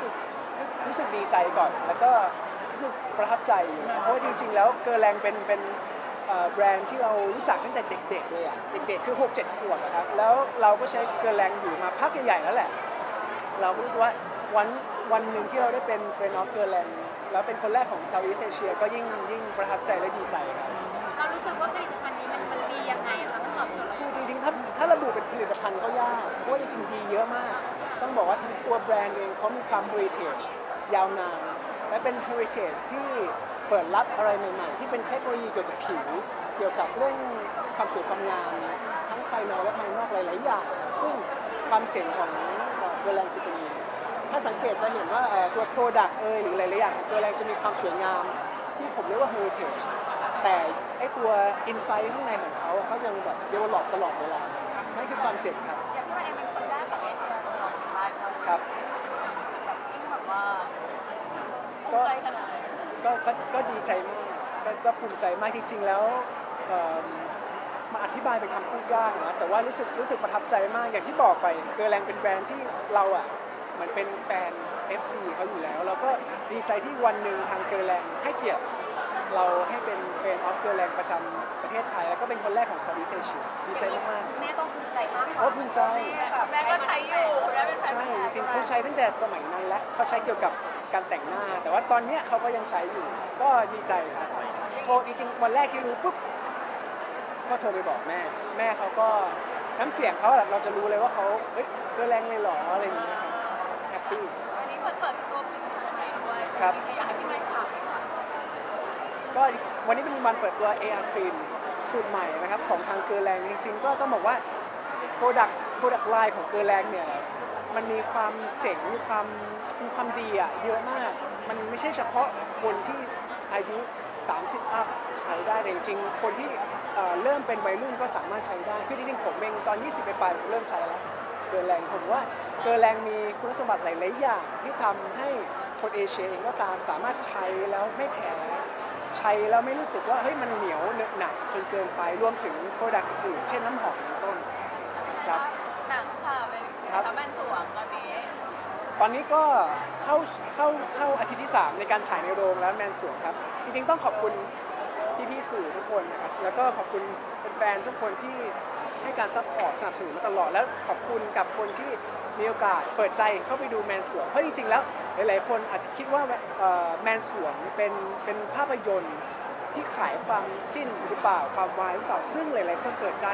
สึกรู้สึกดีใจก่อน แล้วก็รู้สึกประทับใจอยู่เพราะว่าจริง ๆ แล้วเกอร์แรงเป็นเป็นเอ่อแบรนด์ที่เรารู้จักตั้งแต่เด็ก ๆ เลยอะเด็กๆคือ 6-7 ขวบนะครับแล้วเราก็ใช้เกอร์แรงอยู่มาพักใหญ่ๆแล้วแหละ เราก็รู้สึกว่าวันวันหนึ่งที่เราได้เป็นเฟรนด์ออฟเกอร์แลนด์แล้วเป็นคนแรกของเซาท์อีสเอเชียก็ยิ่งยิ่งประทับใจและดีใจครับเรารู้สึกว่าผลิตภัณฑ์นี้มันมันดียังไงอะคะมันตอบโจทย์เราคือจริงๆถ้าถ้าระบุเป็นผลิตภัณฑ์ก็ยากเพราะว่าจริงๆดีเยอะมาก ต้องบอกว่าทั้งตัวแบรนด์เองเขามีความ heritage ยาวนาน และเป็น heritage ที่เปิดรับอะไรใหม่ๆที่เป็นเทคโนโลยีเกี่ยวกับผิว เกี่ยวกับเรื่องความสวยความงามทั้งภายในและภายนอกหลายๆอย่าง ซึ่งความเจ๋งของเกอร์แลนด์คือตรงนี้ถ้าสังเกตจะเห็นว่าตัว Product เอยหรือหลายๆอย่างของเกอร์แลนด์จะมีความสวยงาม ที่ผมเรียกว่า heritage แต่ไอตัว insight ข้างในของเขาเขายังแบบ develop ตลอดเวลานั่นคือความเจ๋งครับอย่างพี่วันเองเป็นคนแรกของเอเชีย ของเราใช่ไหมครับแบบยิ่งแบบว่าภูก็มิใจขนาดไหนก็ก็ก็ดีใจมากก็ก็ภูมิใจมากจริง ๆ แล้วเอิ่มมาอธิบายเป็นคำพูดยากนะ แต่ว่ารู้สึกรู้สึกประทับใจมากอย่างที่บอกไปเกอร์แรงเป็นแบรนด์ที่เราอะเหมือนเป็นแฟน FC เขาอยู่แล้ว เราก็ดีใจที่วันหนึ่งทางเกอร์แรงให้เกียรติเราให้เป็นเฟรนด์ออฟเกอร์แรงประจำประเทศไทย แล้วก็เป็นคนแรกของ Southeast Asia ดีใจมากๆแม่ต้องภูมิใจมากโอ้ภูมิใจแม่ก็ใช้อยู่แม่เป็นแฟนใช่จริงๆเขาใช้ตั้งแต่สมัยนั้นแล้วเขาใช้เกี่ยวกับการแต่งหน้า แต่ว่าตอนเนี้ยเขาก็ยังใช้อยู่ ก็ดีใจครับโทรจริงๆวันแรกที่รู้ปุ๊บก็โทรไปบอกแม่ แม่เขาก็น้ำเสียงเขาอะเราจะรู้เลยว่าเขาเฮ้ยเกลือแรงเลยเหรออะไรอย่างเงี้ยครับแฮปปี้วันนี้เปิดเปิดตัวผลิตภัณฑ์ใหม่ด้วยครับอยากให้พี่ไมค์ฝากหน่อยค่ะก็วันนี้เป็นวันเปิดตัว AR Cream สูตรใหม่นะครับของทางเกลือแรงจริง ๆ ก็ต้องบอกว่า Product Product Line ของเกลือแรงเนี่ยมันมีความเจ๋งมีความมีความดีอะเยอะมาก มันไม่ใช่เฉพาะคนที่อายุ 30 อัพใช้ได้แต่จริงๆ คนที่เริ่มเป็นวัยรุ่นก็สามารถใช้ได้ คือจริงๆ ผมเองตอน 20 ไปปลายผมเริ่มใช้แล้ว เกลือแรงผมว่าเกลือแรงมีคุณสมบัติหลายๆ อย่างที่ทำให้คนเอเชียเองก็ตามสามารถใช้แล้วไม่แพ้ใช้แล้วไม่รู้สึกว่าเฮ้ยมันเหนียวหนอะหนักจนเกินไปรวมถึงโปรดักต์อื่นเช่นน้ำหอมเป็นต้น ครับ หนังค่ะเป็นครับ ทำแมนสวงตอนนี้ ตอนนี้ก็เข้าเข้าเข้าอาทิตย์ที่ 3 ในการฉายในโรงแล้วแมนสวงครับ จริงๆต้องขอบคุณพี่ๆสื่อทุกคนนะครับแล้วก็ขอบคุณแฟนๆทุกคนที่ให้การซัพพอร์ตสนับสนุนมาตลอด แล้วขอบคุณกับคนที่มีโอกาสเปิดใจเข้าไปดูแมนสวงเพราะจริงๆแล้วหลายๆคนอาจจะคิดว่าเอ่อแมนสวงเป็นเป็นภาพยนตร์ที่ขายความจิ้นหรือเปล่าความวายหรือเปล่าซึ่งหลายๆคนเปิดใจ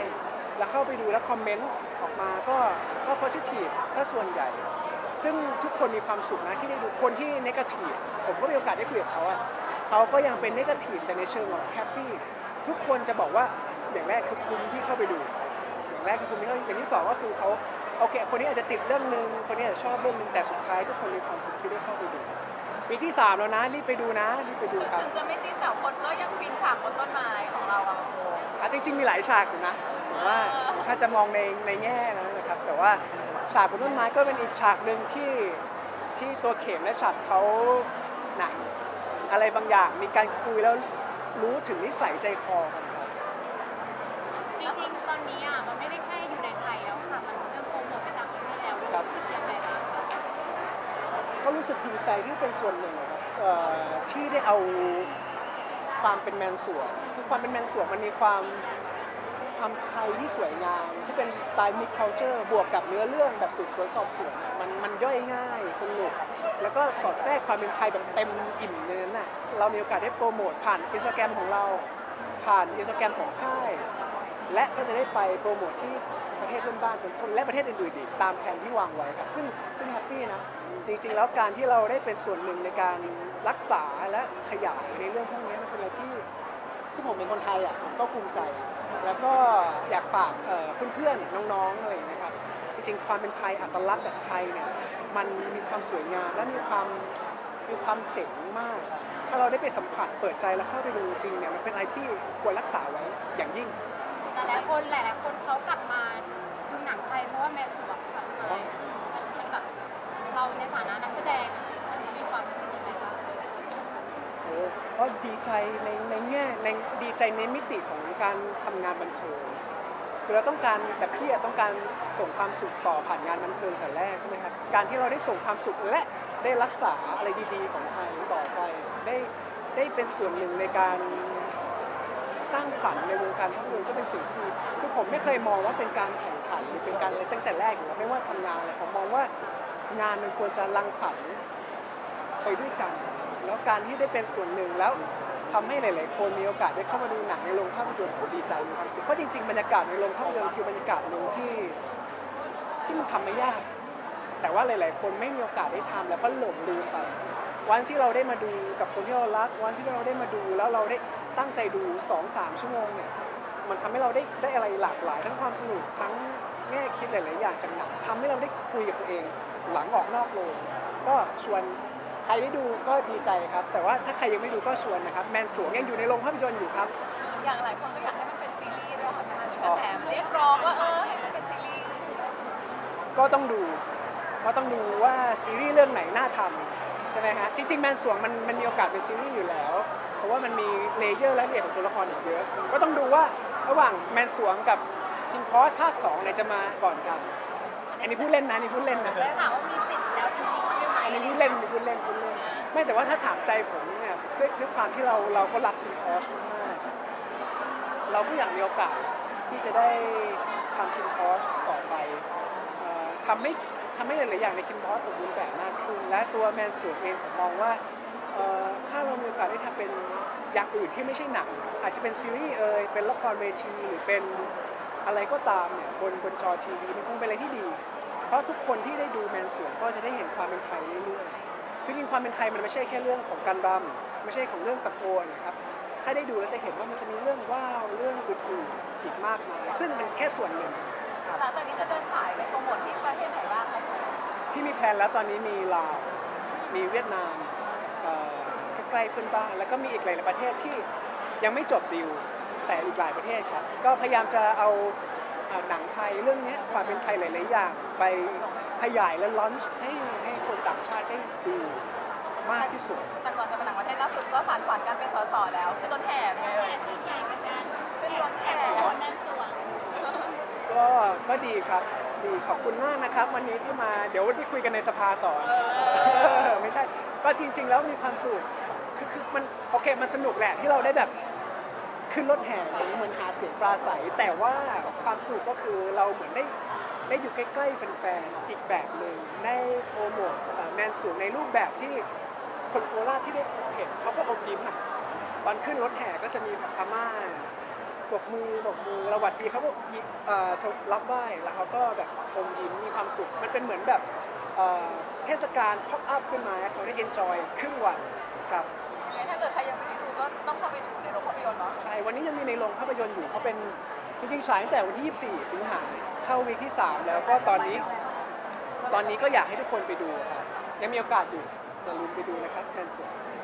แล้วเข้าไปดูแล้วคอมเมนต์ออกมาก็ก็ positive ซะส่วนใหญ่ ซึ่งทุกคนมีความสุขนะที่ได้ดูคนที่นกาทีฟผมก็มีโอกาสได้คุยกับเขาอะเขาก็ยังเป็นนกาทีฟแต่ในเชิงของแฮปปี้ทุกคนจะบอกว่าอย่างแรกคือคุ้มที่เข้าไปดูอย่างแรกคือคุ้มที่เข้าอย่างที่สองก็คือเขาโอเค คนนี้อาจจะติดเรื่องหนึ่งคนนี้อาจจะชอบเรื่องหนึ่งแต่สุดท้ายทุกคนมีความสุขที่ได้เข้าไปดูปีที่สามแล้วนะรีบไปดูนะรีบไปดูครับถึงจะไม่จิ้นแต่คนก็ยังฟินฉากบนต้นไม้ของเราอะโอ้อะจริงๆมีหลายฉากอยู่นะ ผมว่าถ้าจะมองในในแง่นั้นนะครับ แต่ว่าฉากบนต้นไม้ก็เป็นอีกฉากหนึ่งที่ที่ตัวเข็มและฉัดเขาหนักอะไรบางอย่างมีการคุยแล้วรู้ถึงนิสัยใจคอกันครับจริงๆ ตอนนี้อะมันไม่ได้แค่อยู่ในไทยแล้วค่ะ มันเริ่มโปรโมทไปต่างประเทศแล้วรู้สึกยังไงบ้างคะก็รู้สึกดีใจที่เป็นส่วนหนึ่งนะครับเอ่อที่ได้เอาความเป็นแมนสวงคือความเป็นแมนสวงมันมีความ ความไทยที่สวยงาม ที่เป็นสไตล์มิกเคาเจอร์บวกกับเนื้อเรื่องแบบสืบสวนสอบสวนอะมันมันย่อยง่าย สนุก แล้วก็สอดแทรกความเป็นไทยแบบเต็มอิ่มในนั้นน่ะเรามีโอกาสได้โปรโมทผ่านอินสตาแกรมของเรา ผ่านอินสตาแกรมของค่าย และก็จะได้ไปโปรโมทที่ประเทศเพื่อนบ้านเป็นต้นและประเทศอื่นๆอีกตามแผนที่วางไว้ครับ ซึ่งซึ่งแฮปปี้นะ จริงๆ แล้วการที่เราได้เป็นส่วนหนึ่งในการรักษาและขยายในเรื่องพวกนี้มันเป็นอะไรที่ที่ผมเป็นคนไทยอะผมก็ภูมิใจ แล้วก็อยากฝากเอ่อเพื่อนๆน้องๆอะไรอย่างเงี้ยครับจริงๆความเป็นไทยอัตลักษณ์แบบไทยเนี่ยมันมีความสวยงามและมีความมีความเจ๋งมาก ถ้าเราได้ไปสัมผัสเปิดใจแล้วเข้าไปดูจริงเนี่ยมันเป็นอะไรที่ควรรักษาไว้อย่างยิ่งหลายๆคนหลายๆคนเขากลับมาดูหนังไทยเพราะว่าแมนสวงค่ะมันมันแบบเราในฐานะนักแสดงอะมันมีความรู้สึกยังไงบ้างโอ้ ก็ดีใจในในแง่ในดีใจในมิติของการทำงานบันเทิงคือเราต้องการแบบพี่อะต้องการส่งความสุขต่อผ่านงานบันเทิงแต่แรกใช่ไหมครับการที่เราได้ส่งความสุขและได้รักษาอะไรดีๆ ของไทยต่อไปได้ได้เป็นส่วนหนึ่งในการสร้างสรรค์ในวงการภาพยนตร์ก็เป็นสิ่งที่ดีคือผมไม่เคยมองว่าเป็นการแข่งขันหรือเป็นการอะไรตั้งแต่แรกอยู่แล้วไม่ว่าทำงานอะไรผมมองว่างานมันควรจะรังสรรค์ไปด้วยกัน แล้วการที่ได้เป็นส่วนหนึ่งแล้วทำให้หลาย ๆ คนมีโอกาสได้เข้ามาดูหนังในโรงภาพยนตร์ผมดีใจมีความสุขเพราะจริง ๆ บรรยากาศในโรงภาพยนตร์คือบรรยากาศหนึ่งที่ที่มันทำไม่ยาก แต่ว่าหลาย ๆ คนไม่มีโอกาสได้ทำแล้วก็หลงลืมไป วันที่เราได้มาดูกับคนที่เรารัก วันที่เราได้มาดูแล้วเราได้ตั้งใจดู2-3ชั่วโมงเนี่ย มันทำให้เราได้ได้อะไรหลากหลาย ทั้งความสนุกทั้งแง่คิดหลาย ๆ อย่างจากหนังทำให้เราได้คุยกับตัวเองหลังออกนอกโรงก็ชวน ใครได้ดูก็ดีใจครับ แต่ว่าถ้าใครยังไม่ดูก็ชวนนะครับ แมนสวงยังอยู่ในโรงภาพยนตร์อยู่ครับอย่างหลายคนก็อยากให้มันเป็นซีรีส์ด้วยค่ะมีกระแสเรียกร้องว่าเออให้มันเป็นซีรีส์ก็ต้องดูก็ต้องดูว่าซีรีส์เรื่องไหนน่าทำใช่ไหมฮะจริงๆแมนสวงมันมันมีโอกาสเป็นซีรีส์อยู่แล้ว เพราะว่ามันมีเลเยอร์รายละเอียดของตัวละครอีกเยอะ ก็ต้องดูว่าระหว่างแมนสวงกับคิงคอสภาค2ไหนจะมาก่อนกันอันนี้พูดเล่นนะอันนี่พูดเล่นนะได้ถามว่ามีสิทธิ์แล้วจริงๆใช่ไหม อันนี้พูดเล่นพูดเล่นพูดเล่น ไม่แต่ว่าถ้าถามใจผมเนี่ยด้วยด้วยความที่เราเราก็รักคิงคอร์สมากๆเราก็อยากมีโอกาสที่จะได้ทำคิงคอร์สต่อไปเอ่อทำให้ทำให้หลายๆอย่างในคิงคอร์สสมบูรณ์แบบมากขึ้น และตัวแมนสวงเองผมมองว่าเอ่อถ้าเรามีโอกาสได้ทำเป็นอย่างอื่นที่ไม่ใช่หนังอาจจะเป็นซีรีส์เอ่ยเป็นละครเวทีหรือเป็นอะไรก็ตามเนี่ยบนบนจอทีวีมันคงเป็นอะไรที่ดี เพราะทุกคนที่ได้ดูแมนสวนก็จะได้เห็นความเป็นไทยเรื่อยๆคือจริงๆความเป็นไทยมันไม่ใช่แค่เรื่องของการรำไม่ใช่ของเรื่องตะโกนนะครับ ถ้าได้ดูแล้วจะเห็นว่ามันจะมีเรื่องว้าวเรื่องอื่นๆอีกมากมาย ซึ่งมันแค่ส่วนหนึ่งครับหลังจากนี้จะเดินสายไปโปรโมทที่ประเทศไหนบ้างคะที่มีแพลนแล้วตอนนี้มีลาว มีเวียดนามเอ่อใกล้ๆเพื่อนบ้านแล้วก็มีอีกหลายๆประเทศที่ยังไม่จบดีลแต่อีกหลายประเทศครับ ก็พยายามจะเอา เอ่อหนังไทยเรื่องเนี้ยความเป็นไทยหลาย ๆ อย่าง ไปขยายและลอนช์ให้ให้คนต่างชาติได้ดูมากที่สุด แต่ก่อนจะไปต่างประเทศล่าสุดก็สานฝันการเป็นสสแล้วขึ้นรถแห่ไงเอ่ยขึ้นรถแห่แน่นสวงก็ก็ดีครับดีขอบคุณมากนะครับ วันนี้ที่มาเดี๋ยวได้คุยกันในสภาต่อไม่ใช่ก็จริง ๆ แล้วมีความสุขคือคือมันโอเคมันสนุกแหละที่เราได้แบบ ขึ้นรถแห่เหมือนเหมือนหาเสียงปราศัย แต่ว่าความสนุกก็คือเราเหมือนได้ได้อยู่ใกล้ๆแฟนๆอีกแบบหนึ่งได้โปรโมทแมนสูงในรูปแบบที่คนโคราชที่ได้พบเห็นเขาก็อมยิ้มอะตอนขึ้นรถแห่ก็จะมีอาม่าบกมือบกมือราหวัดดีเขาก็รับไหว้แล้วเขาก็แบบอมยิ้มมีความสุข มันเป็นเหมือนแบบเทศกาลพ็อปอัพขึ้นมาเขาได้เอนจอยครึ่งวันกับถ้าเกิดใคร วันนี้ยังมีในโรงภาพยนตร์อยู่เพราะเป็นจริงๆฉายตั้งแต่วันที่ 24 สิงหาเข้าวีคที่ 3 แล้วก็ตอนนี้ ตอนนี้ก็อยากให้ทุกคนไปดูครับยังมีโอกาสอยู่อย่าลืมไปดูนะครับแฟนสวยโอเคค่ะ